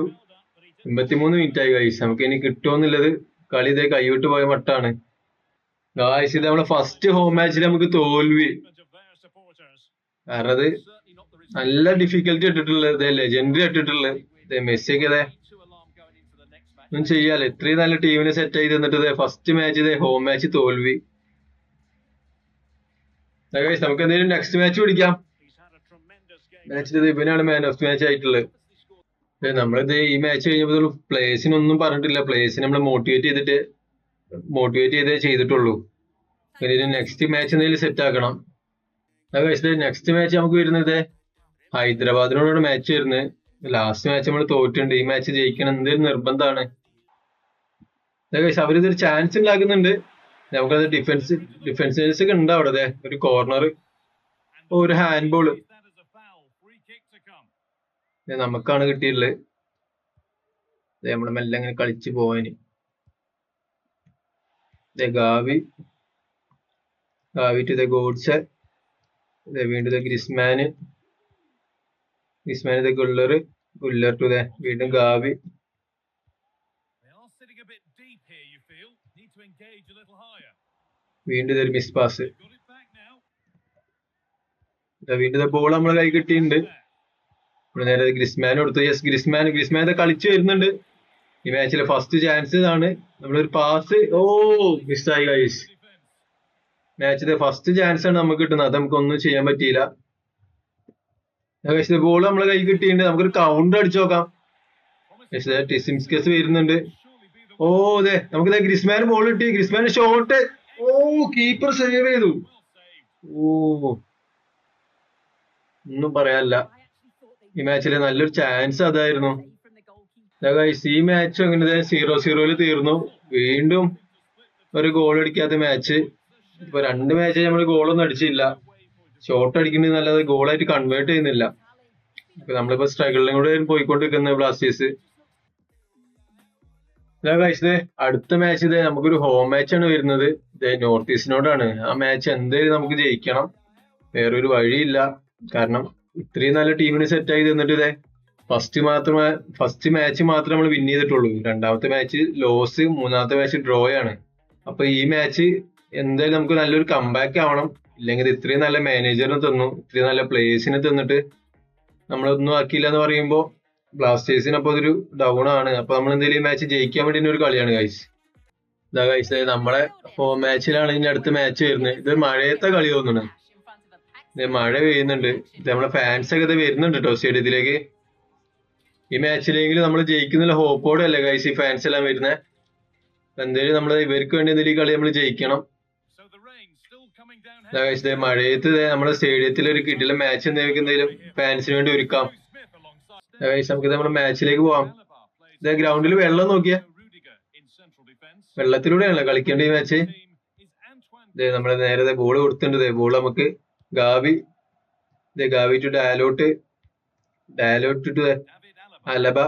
എൺപത്തിമൂന്ന് മിനിറ്റ് ആയി ഗൈസ് നമുക്ക് ഇനി കിട്ടുമെന്നുള്ളത് കളി ഇതേ കൈവിട്ട് പോയ മട്ടാണ്. ഗായ്സ് ഇത് നമ്മളെ ഫസ്റ്റ് ഹോം മാച്ചിൽ നമുക്ക് തോൽവി. കാരണം അത്. നല്ല ഡിഫിക്കൽട്ടി ഇട്ടിട്ടുള്ളത് ലെജൻഡറി ഇട്ടിട്ടുള്ളത്. ഇതേ മെസ്സിയൊക്കെ ഇതേ. ഒന്നും ചെയ്യാല്ല ഇത്രയും നല്ല ടീമിനെ സെറ്റ് ആയി തന്നിട്ട് ഇതേ ഫസ്റ്റ് മാച്ച് ഇതേ ഹോം മാച്ച് തോൽവി. നമുക്ക് എന്തെങ്കിലും നെക്സ്റ്റ് മാച്ച് പിടിക്കാം. മാച്ചിൽ ഇവനാണ് മാൻ ഓഫ് മാച്ച് ആയിട്ടുള്ളത്. നമ്മളിത് ഈ മാച്ച് കഴിഞ്ഞപ്പോൾ പ്ലേസിനൊന്നും പറഞ്ഞിട്ടില്ല. പ്ലേസിന് നമ്മൾ മോട്ടിവേറ്റ് ചെയ്തിട്ട് മോട്ടിവേറ്റ് ചെയ്തേ ചെയ്തിട്ടുള്ളൂ. പിന്നെ നെക്സ്റ്റ് മാച്ച് എന്തെങ്കിലും സെറ്റ് ആക്കണം. നെക്സ്റ്റ് മാച്ച് നമുക്ക് വരുന്നത് ഹൈദരാബാദിനോടാണ് മാച്ച് വരുന്നത്. ലാസ്റ്റ് മാച്ച് നമ്മൾ തോറ്റുണ്ട് ഈ മാച്ച് ജയിക്കണം. എന്തൊരു നിർബന്ധമാണ്. അവരിതൊരു ചാൻസ് ഉണ്ടാക്കുന്നുണ്ട്. നമുക്കത് ഡിഫൻസ് ഡിഫൻസേഴ്സ് ഒക്കെ ഉണ്ട് അവിടെ ഒരു കോർണർ ഒരു ഹാൻഡ് come. നമുക്കാണ് കിട്ടിയിട്ടുള്ളത്. ദേ നമ്മൾ മെല്ലെ അങ്ങനെ കളിച്ച് പോവാന്. Gavi. Gavi to the God's വീണ്ടും the Griezmann. Griezmann the Guler Guler to the വീണ്ടും ഗാവി. വീണ്ടും ഇതൊരു മിസ് പാസ് വീണ്ടും ബോൾ നമ്മളെ കൈ കിട്ടിയിട്ടുണ്ട്. ഇവിടെ നേരെ ഗ്രിസ്മാൻ കൊടുത്തു. യെസ് ഗ്രിസ്മാൻ ഗ്രിസ്മാൻ കളിച്ചു വരുന്നുണ്ട്. ഈ മാച്ചിലെ ഫസ്റ്റ് ചാൻസ് ഇതാണ്. നമ്മളൊരു പാസ് ഓ മിസ്സായി കൈസ്. മാച്ചിലെ ഫസ്റ്റ് ചാൻസ് ആണ് നമുക്ക് കിട്ടുന്നത്. അത് നമുക്ക് ഒന്നും ചെയ്യാൻ പറ്റിയില്ല. ബോൾ നമ്മളെ കൈ കിട്ടിയിട്ടുണ്ട്. നമുക്കൊരു കൗണ്ടർ അടിച്ചു നോക്കാം. Promising. ടിസിംസ്കസ് വരുന്നുണ്ട്. ഓ അതെ. നമുക്ക് ഗ്രിസ്മാൻ ബോൾ കിട്ടി. ഗ്രിസ്മാൻ ഷോട്ട് ഓ കീപ്പർ സേവ് ചെയ്തു. ഓ. ഒന്നും പറയാനില്ല. ഈ മാച്ചിലെ നല്ലൊരു ചാൻസ് അതായിരുന്നു. ഈ മാച്ച് അങ്ങനെ സീറോ സീറോയിൽ തീർന്നു. വീണ്ടും ഒരു ഗോൾ അടിക്കാത്ത മാച്ച് ഇപ്പൊ രണ്ട് മാച്ച് നമ്മൾ ഗോളൊന്നും അടിച്ചില്ല. ഷോട്ട് അടിക്കുന്നത് നല്ലത് ഗോളായിട്ട് കൺവേർട്ട് ചെയ്യുന്നില്ല. നമ്മളിപ്പോ സ്ട്രഗിളിലും കൂടെ പോയിക്കൊണ്ടിരിക്കുന്ന ബ്ലാസ്റ്റേഴ്സ്. കഴിച്ചത് അടുത്ത മാച്ച് ഇത് നമുക്കൊരു ഹോം മാച്ച് ആണ് വരുന്നത്. ഇത് നോർത്ത് ഈസ്റ്റിനോടാണ് ആ മാച്ച് എന്തായാലും നമുക്ക് ജയിക്കണം. വേറൊരു വഴിയില്ല. കാരണം ഇത്രയും നല്ല ടീമിനെ ആയി തന്നിട്ട് ഇതേ ഫസ്റ്റ് മാത്രമേ ഫസ്റ്റ് മാച്ച് മാത്രമേ നമ്മൾ വിൻ ചെയ്തിട്ടുള്ളൂ. രണ്ടാമത്തെ മാച്ച് ലോസ് മൂന്നാമത്തെ മാച്ച് ഡ്രോ ആണ്. അപ്പൊ ഈ മാച്ച് എന്തായാലും നമുക്ക് നല്ലൊരു കംബാക്ക് ആവണം. ഇല്ലെങ്കിൽ ഇത് ഇത്രയും നല്ല മാനേജറിനെ തന്നു ഇത്രയും നല്ല പ്ലേയേഴ്സിനെ തന്നിട്ട് നമ്മളൊന്നും ആക്കിയില്ല എന്ന് പറയുമ്പോൾ ബ്ലാസ്റ്റേഴ്സിന് അപ്പൊ അതൊരു ഡൗൺ ആണ്. അപ്പൊ നമ്മൾ എന്തെങ്കിലും മാച്ച് ജയിക്കാൻ വേണ്ടി ഒരു കളിയാണ് ഗൈസ് ഇതാ ഗൈസ് നമ്മളെ ഹോം മാച്ചിലാണ് ഇനി അടുത്ത മാച്ച് വരുന്നത്. ഇത് മഴയത്തെ കളി തോന്നുന്നു. മഴ പെയ്യുന്നുണ്ട്. നമ്മളെ ഫാൻസ് ഒക്കെ ഇത് വരുന്നുണ്ട് കേട്ടോ സ്റ്റേഡിയത്തിലേക്ക് ഈ മാച്ചിലെങ്കിലും നമ്മൾ ജയിക്കുന്നില്ല. ഹോപ്പോടെ അല്ലേ ഗൈസ് ഈ ഫാൻസ് എല്ലാം വരുന്നത് എന്തേലും നമ്മൾ ഇവർക്ക് വേണ്ടി എന്തെങ്കിലും ഈ കളി നമ്മൾ ജയിക്കണം. മഴയത്ത് നമ്മുടെ സ്റ്റേഡിയത്തിൽ ഒരു കിട്ടില്ല മാച്ച് എന്തെങ്കിലും എന്തെങ്കിലും ഫാൻസിന് വേണ്ടി ഒരുക്കാം. നമുക്ക് നമ്മുടെ മാച്ചിലേക്ക് പോവാം. ഇതേ ഗ്രൗണ്ടിൽ വെള്ളം നോക്കിയ. വെള്ളത്തിലൂടെയാണല്ലോ കളിക്കേണ്ട ഈ മാച്ച് ഇതേ നമ്മൾ നേരെ ബോൾ കൊടുത്തിട്ടുണ്ട്. ദേ ബോൾ നമുക്ക് ഗാവി ഇതേ Gavi to Dalot Dalot to. Alaba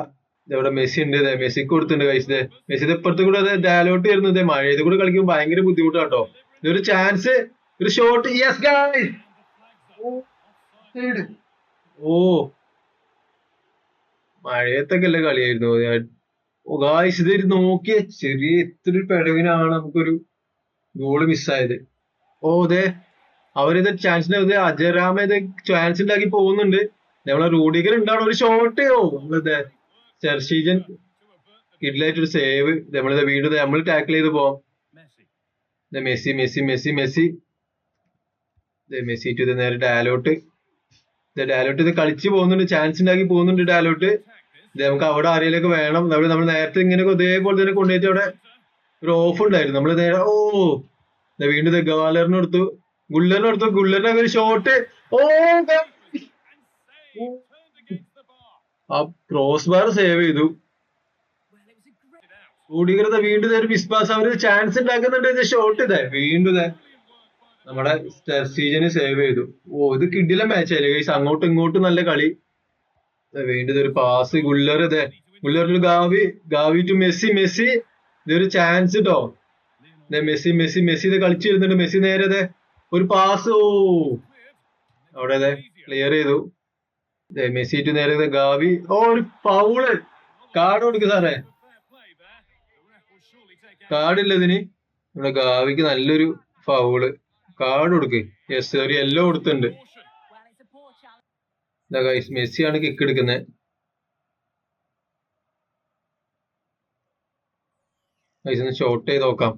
ഇവിടെ മെസ്സി ഉണ്ട് ദേ മെസ്സിക്ക് കൊടുത്തിട്ടുണ്ട് കഴിച്ചത് ദേ. മെസ്സി ഇപ്പുറത്ത് കൂടെ അതെ ഡയലോട്ട് വരുന്നത് ദേ മഴയത് കൂടെ കളിക്കുമ്പോൾ ഭയങ്കര ബുദ്ധിമുട്ടാണ് കേട്ടോ ഇതൊരു ചാൻസ് ഒരു ഷോട്ട് യെസ് ഗായ് ഓ മഴയത്തൊക്കെ അല്ല കളിയായിരുന്നു ഗായ്സ് ഇത് നോക്കിയ ചെറിയ ഒരു പിഴവിനാണ് നമുക്കൊരു ഗോൾ മിസ്സായത് ഓ അതെ അവരിത് ചാൻസിന്റെ അജയറാമ ഇത് ചാൻസ് ഉണ്ടാക്കി പോകുന്നുണ്ട്. നമ്മളെ റൂഡിഗർ ഉണ്ടാവണം ഒരു ഷോട്ട് ഓ. നമ്മളിത് ചെർഷീജൻ ഒരു സേവ് നമ്മളിത് വീണ്ടും നമ്മൾ ടാക്കിൾ ചെയ്ത് പോവാം. Messi Messi Messi Messi. Messi to ഇത് നേരെ ഡാലോട്ട്. ഡയലോട്ട് ഇത് കളിച്ച് പോകുന്നുണ്ട് ചാൻസ് ഉണ്ടാക്കി പോകുന്നുണ്ട് ഡയലോട്ട് ഇത് നമുക്ക് അവിടെ ആരെയിലൊക്കെ വേണം. നമ്മൾ നമ്മൾ നേരത്തെ ഇങ്ങനെ ഇതേപോലെ തന്നെ കൊണ്ടുപോയിട്ട് അവിടെ ഒരു ഓഫ് ഉണ്ടായിരുന്നു. നമ്മൾ നേരെ ഓ വീണ്ടും ദേ ഗാലറിന് കൊടുത്തു ഗുള്ളറിന് കൊടുത്തു ഗുള്ളറിന്റെ ഒരു ഷോട്ട് ഓ. ആ ക്രോസ് ബാർ സേവ് ചെയ്തു. ദേ വീണ്ടും ഒരു വിശ്വാസം അവർ ചാൻസ് ഉണ്ടാക്കുന്നുണ്ട് ഷോട്ട് ഇതേ. വീണ്ടും ഇതേ നമ്മുടെ സീജന് സേവ് ചെയ്തു. ഓ ഇത് കിഡിലെ മാച്ച് ഗൈസ് അങ്ങോട്ടും ഇങ്ങോട്ടും നല്ല കളി. വീണ്ടും ഒരു പാസ് ഗുള്ളർ ഇതേ ഗുള്ളർ ഒരു Gavi Gavi to Messi Messi. ഇതൊരു ചാൻസ് കേട്ടോ മെസ്സി മെസ്സി മെസ്സി ഇത് കളിച്ചു വരുന്നുണ്ട്. മെസ്സി നേരെ ദേ ഒരു പാസ് ഓ. അവിടെ അതെ ക്ലിയർ ചെയ്തു. മെസ്സി ടു നേരെ ഗാവി. ഓ ഒരു പൗൾ കാർഡ് കൊടുക്ക് സാറേ. കാർഡ് ഇല്ല ഇതിന്. നമ്മുടെ ഗാവിക്ക് നല്ലൊരു ഫൗൾ കാർഡ് കൊടുക്ക്. യെസ് ഒരു എല്ലോ കൊടുത്തിട്ടുണ്ട്. ഗൈസ് മെസ്സിയാണ് കിക്ക് എടുക്കുന്നത് ഗൈസ് ഒന്ന് ഷോട്ട് ചെയ്ത് നോക്കാം.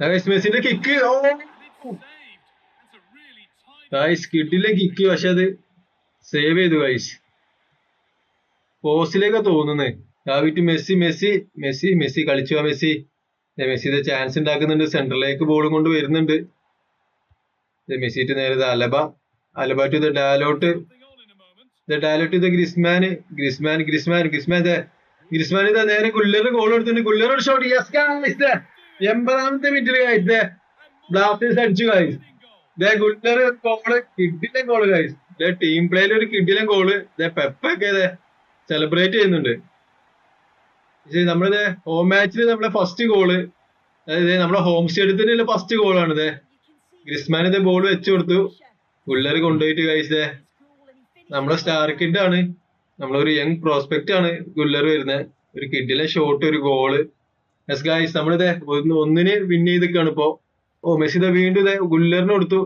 ഗൈസ് മെസ്സിന്റെ കിക്ക് ഗൈസ് കിട്ടില്ല കിക്ക് പക്ഷെ അത് സേവ് ചെയ്തു ഗൈസ് പോസ്റ്റിലേക്കാ തോന്നുന്നേ. ഡാവിറ്റ് മെസ്സി മെസ്സി മെസ്സി മെസ്സി കളിച്ചു മെസ്സി. മെസ്സി ചാൻസ് ഉണ്ടാക്കുന്നുണ്ട് സെന്ററിലേക്ക് ബോളും കൊണ്ട് വരുന്നുണ്ട്. ദേ മെസ്സി ടു നേരെ ദാ Alaba Alaba Dalot. The Dalot the Griezmann Griezmann Griezmann Griezmann Griezmann ഇതാ നേരെ ഗുല്ലർ ഗോൾ എടുത്തിട്ട് ഗുല്ലർ ഒരു ഷോട്ട് യെസ് ഗൈസ് എൺപതാമത്തെ മിനിറ്റിൽ ഗൈസ് ബ്ലാസ്റ്റേഴ്സ് അടിച്ചു ഗൈസ് ദേ ഗുല്ലർ ഗോൾ കിഡിലൻ ഗോൾ ഗൈസ് ദേ ടീം പ്ലേയിൽ ഒരു കിഡിലൻ ഗോൾ ദേ പെപ്പൊക്കെ ദേ സെലിബ്രേറ്റ് ചെയ്യുന്നുണ്ട്. നമ്മളിത് ഹോം മാച്ചിൽ നമ്മളെ ഫസ്റ്റ് ഗോൾ അതായത് നമ്മളെ ഹോം സ്റ്റേഡിയത്തിന്റെ ഫസ്റ്റ് ഗോളാണ് ആണ് ദേ. ഗ്രിസ്മാൻ ഇത് ബോൾ വെച്ചു കൊടുത്തു. ഗുല്ലർ കൊണ്ടുപോയിട്ട് കഴിച്ചേ നമ്മളെ സ്റ്റാർ കിഡ് ആണ്. നമ്മളൊരു യങ് പ്രോസ്പെക്ട് ആണ് ഗുല്ലർ വരുന്നത് ഒരു കിഡിലെ ഷോട്ട് ഒരു ഗോൾ എസ് ഗായ്സ് നമ്മളിതേ ഒന്ന് ഒന്നിന് വിൻ ചെയ്തിക്കാണ് ഇപ്പോ. ഓ മെസ്സി ദേ വീണ്ടും ഇതേ ഗുല്ലറിന് കൊടുത്തു.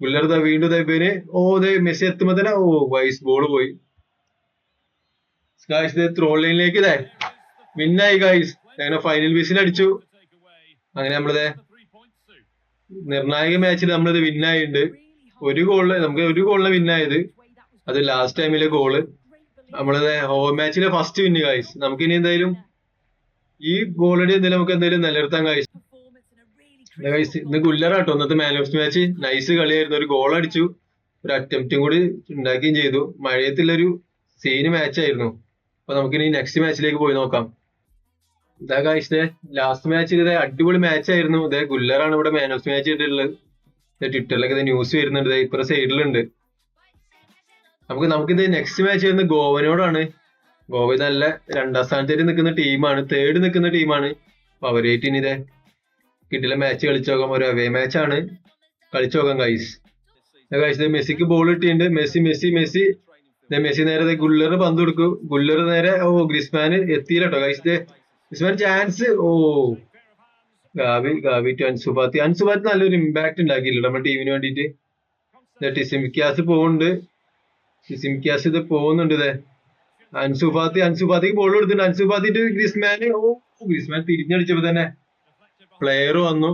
ഗുല്ലർ ദേ വീണ്ടും ഇതേ ഇവർ ഓ ദേ മെസ്സി എത്തുമ്പോ തന്നെ ഓ വൈസ് ബോൾ പോയി. ഗായ്സ് ഇത് ത്രോ ലൈനിലേക്ക് ഇതേ. വിന്നായി ഗായ്സ് അങ്ങനെ ഫൈനൽ വിസിൽ അടിച്ചു. അങ്ങനെ നമ്മളിതേ നിർണായക മാച്ചിൽ നമ്മളിത് വിന്നായിട്ടുണ്ട് hard ഒരു ഗോളിൽ നമുക്ക് ഒരു ഗോളിന് വിന്നായത് അത് ലാസ്റ്റ് ടൈമിലെ ഗോൾ നമ്മളെ ഹോം മാച്ചിലെ ഫസ്റ്റ് വിന്ന് കായ്സ് നമുക്ക് ഇനി എന്തായാലും ഈ ഗോളടി എന്തായാലും നമുക്ക് എന്തായാലും നിലനിർത്താൻ കായ്സ് ഗൈസ് ഇന്ന് ഗുല്ലറാട്ടോ ഇന്നത്തെ മാൻ ഓഫ് മാച്ച് നൈസ് കളിയായിരുന്നു. ഒരു ഗോൾ അടിച്ചു. ഒരു അറ്റംപ്റ്റും കൂടി ഉണ്ടാക്കുകയും ചെയ്തു. മഴയത്തുള്ളൊരു മാച്ച് ആയിരുന്നു. അപ്പൊ നമുക്കിനി നെക്സ്റ്റ് മാച്ചിലേക്ക് പോയി നോക്കാം. ഇതാ ഗൈസ് ലാസ്റ്റ് മാച്ചിൽ അടിപൊളി മാച്ച് ആയിരുന്നു. ഇതേ ഗുല്ലറാണ് ഇവിടെ മാൻ ഓഫ് മാച്ച് ഇട്ടിട്ടുള്ളത് ട്വിറ്ററിലൊക്കെ ന്യൂസ് വരുന്നുണ്ട്. ഇപ്പുറ സൈഡിലുണ്ട് നമുക്ക് നമുക്കിത് നെക്സ്റ്റ് മാച്ച് വരുന്നത് ഗോവനോടാണ്. ഗോവ നല്ല രണ്ടാം സ്ഥാനത്തേക്ക് നിൽക്കുന്ന ടീമാണ് തേർഡ് നിൽക്കുന്ന ടീമാണ് അപ്പൊ അവരായിട്ട് ഇനി ഇതേ കിട്ടില്ല മാച്ച് കളിച്ചു നോക്കാം. ഒരു അവേ മാച്ച് ആണ്. കളിച്ചു നോക്കാം ഗൈസ് ഗൈസ് മെസ്സിക്ക് ബോൾ കിട്ടിയിട്ടുണ്ട്. Messi Messi Messi. മെസ്സി നേരെ ഗുല്ലർ പന്ത് കൊടുക്കും. ഗുല്ലർ നേരെ ഓ ഗ്രിസ്മാന് എത്തിയില്ല കേട്ടോ guys Griezmann chance oh Gavi Gavi to Ansu Fati. Ansu Fati നല്ലൊരു ഇമ്പാക്ട് ഉണ്ടാക്കിയില്ല നമ്മുടെ ടീമിന് വേണ്ടിയിട്ട്? ടിസിംക്യാസ് പോകുന്നുണ്ട് ടിസിംക്യാസ് ഇത് പോകുന്നുണ്ട് ഇതേ അൻസുഫാത്തി അൻസുഫാത്തിക്ക് ബോൾ കൊടുത്തിട്ടുണ്ട്. അൻസുഫാത്തി ടു ഗ്രിസ്മാന് ഓ ഗ്രിസ്മാൻ തിരിഞ്ഞടിച്ചപ്പോ തന്നെ പ്ലെയർ വന്നു.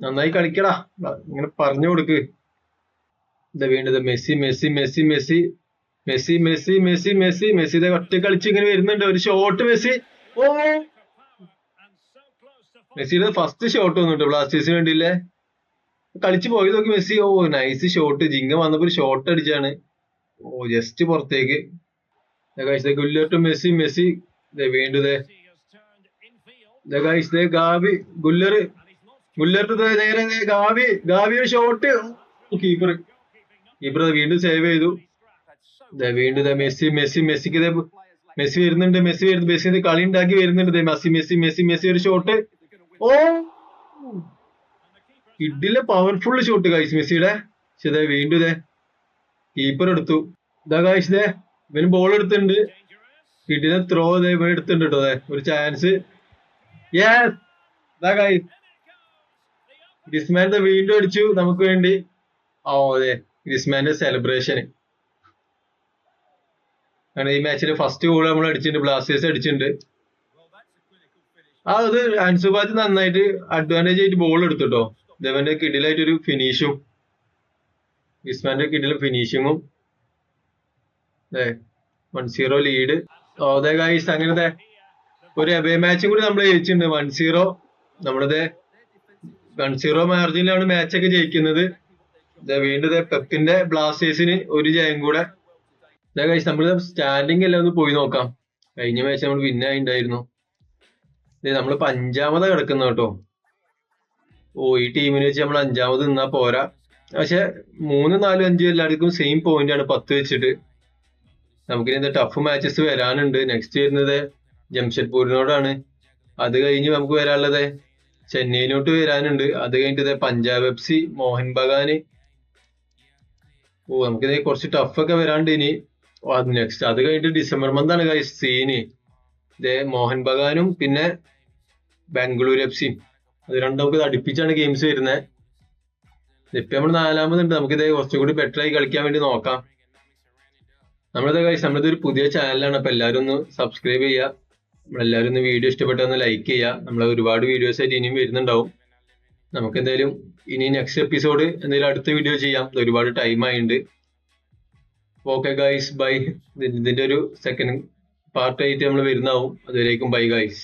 നന്നായി കളിക്കടാ. ഇങ്ങനെ പറഞ്ഞു കൊടുക്ക്. ഇതാ വേണ്ടത് Messi Messi Messi Messi. Messi Messi Messi Messi Messi. ഒറ്റ കളിച്ച് ഇങ്ങനെ വരുന്നുണ്ട്. ഒരു ഷോട്ട് മെസ്സി. ഓ മെസ്സിയുടെ ഫസ്റ്റ് ഷോട്ട് വന്നിട്ട് ബ്ലാസ്റ്റേഴ്സിന് വേണ്ടിയില്ലേ? കളിച്ച് പോയി നോക്കി മെസ്സി. ഓ നൈസ് ഷോട്ട് ജിങ്ക വന്നപ്പോ ഒരു ഷോട്ട് അടിച്ചാണ്. ഓ ജസ്റ്റ് പുറത്തേക്ക്. ഗുല്ലർ മെസ്സി മെസ്സി. ദേ വീണ്ടും ദേ. ദേ ഗൈസ് ദേ ഗാവി ഗുല്ലർ ദേ നേരെ ഗാവി ഗാവി ഒരു ഷോട്ട് കീപ്പർ കീപ്പർ വീണ്ടും സേവ് ചെയ്തു. വീണ്ടും മെസ്സി മെസ്സി മെസ്സിക്ക് മെസ്സി വരുന്നുണ്ട് മെസ്സി വരുന്നു മെസ്സി കളി ഉണ്ടാക്കി വരുന്നുണ്ട്. മെസ്സി മെസ്സി മെസ്സി മെസ്സി ഒരു ഷോട്ട് ഓ. ഇഡിലെ പവർഫുൾ ഷോട്ട് ഗൈസ് മെസ്സിയുടെ. പക്ഷെ വീണ്ടും ഇതേ കീപ്പർ എടുത്തു. ഇതാ ഗൈസ് ദേ ഇവന് ബോൾ എടുത്തിട്ടുണ്ട്. കിട്ടിയ ത്രോ ദേ ഇവൻ എടുത്തിട്ടുണ്ട് കേട്ടോ ഒരു ചാൻസ് യെസ് ഇതാ ഗൈസ് ഗ്രിസ്മാൻ ദേ വീണ്ടും അടിച്ചു നമുക്ക് വേണ്ടി. ഓ അതെ ഗ്രിസ്മാന്റെ സെലിബ്രേഷൻ ആണ് ഈ മാച്ചിലെ ഫസ്റ്റ് ഗോൾ നമ്മൾ അടിച്ചിട്ടുണ്ട് ബ്ലാസ്റ്റേഴ്സ് അടിച്ചിട്ടുണ്ട്. അത് അൻസുബാജ് നന്നായിട്ട് അഡ്വാന്റേജ് ആയിട്ട് ബോൾ എടുത്തു കേട്ടോ ദേവന്റെ കിഡിലായിട്ടൊരു ഫിനിഷും ഇസ്മാന്റെ കിടിലും ഫിനിഷിങ്ങും അതെ വൺ സീറോ ലീഡ് ഓതേ ഗൈസ് അങ്ങനത്തെ ഒരു എബേ മാച്ചും കൂടി നമ്മൾ ജയിച്ചിട്ടുണ്ട്. വൺ സീറോ നമ്മളത് വൺ സീറോ മാർജിനിലാണ് മാച്ച് ഒക്കെ ജയിക്കുന്നത്. വീണ്ടും പെപ്പിന്റെ ബ്ലാസ്റ്റേഴ്സിന് ഒരു ജയം കൂടെ. കഴിച്ച് നമ്മൾ സ്റ്റാൻഡിങ് എല്ലാം ഒന്ന് പോയി നോക്കാം. കഴിഞ്ഞ മാച്ച് നമ്മൾ വിൻ ആയിണ്ടായിരുന്നു നമ്മളിപ്പോ അഞ്ചാമതാ കിടക്കുന്ന കേട്ടോ. ഓ ഈ ടീമിന് വെച്ച് നമ്മൾ അഞ്ചാമത് നിന്നാ പോരാ. പക്ഷെ മൂന്ന് നാല് അഞ്ച് എല്ലാവർക്കും സെയിം പോയിന്റ് ആണ് പത്ത് വെച്ചിട്ട്. നമുക്കിനി എന്താ ടഫ് മാച്ചസ് വരാനുണ്ട്. നെക്സ്റ്റ് വരുന്നത് ജംഷഡ്പൂരിനോടാണ്. അത് കഴിഞ്ഞ് നമുക്ക് വരാനുള്ളത് ചെന്നൈയിലോട്ട് വരാനുണ്ട്. അത് കഴിഞ്ഞിട്ട് പഞ്ചാബ് എഫ് സി മോഹൻ ബഗാന്. ഓ നമുക്കിത് കുറച്ച് ടഫ് ഒക്കെ വരാണ്ട് ഇനി. നെക്സ്റ്റ് അത് കഴിഞ്ഞിട്ട് ഡിസംബർ മന്ത് ആണ് സീന് ഇതേ മോഹൻ ബഗാനും പിന്നെ ബാംഗ്ലൂർ എഫ് സിയും അത് രണ്ടും നമുക്ക് ഇത് അടുപ്പിച്ചാണ് ഗെയിംസ് വരുന്നത് ഇപ്പൊ നമ്മൾ നാലാമതുണ്ട്. നമുക്കിത് കുറച്ചും കൂടി ബെറ്റർ ആയി കളിക്കാൻ വേണ്ടി നോക്കാം. നമ്മളിത് കഴിച്ച് നമ്മളിത് ഒരു പുതിയ ചാനലാണ് അപ്പൊ എല്ലാവരും ഒന്ന് സബ്സ്ക്രൈബ് ചെയ്യുക നമ്മളെല്ലാവരും ഒന്ന് വീഡിയോ ഇഷ്ടപ്പെട്ട ഒന്ന് ലൈക്ക് ചെയ്യുക നമ്മൾ ഒരുപാട് വീഡിയോസ് ആയിട്ട് ഇനിയും വരുന്നുണ്ടാവും. നമുക്ക് എന്തായാലും ഇനി നെക്സ്റ്റ് എപ്പിസോഡ് എന്തായാലും അടുത്ത വീഡിയോ ചെയ്യാം. ഇത് ഒരുപാട് ടൈം ആയിട്ടുണ്ട് ഓക്കെ ഗൈസ് ബൈ ഇതിന്റെ ഒരു സെക്കൻഡ് പാർട്ട് ആയിട്ട് നമ്മൾ വരുന്നതാവും. അതുവരേക്കും ബൈ ഗൈസ്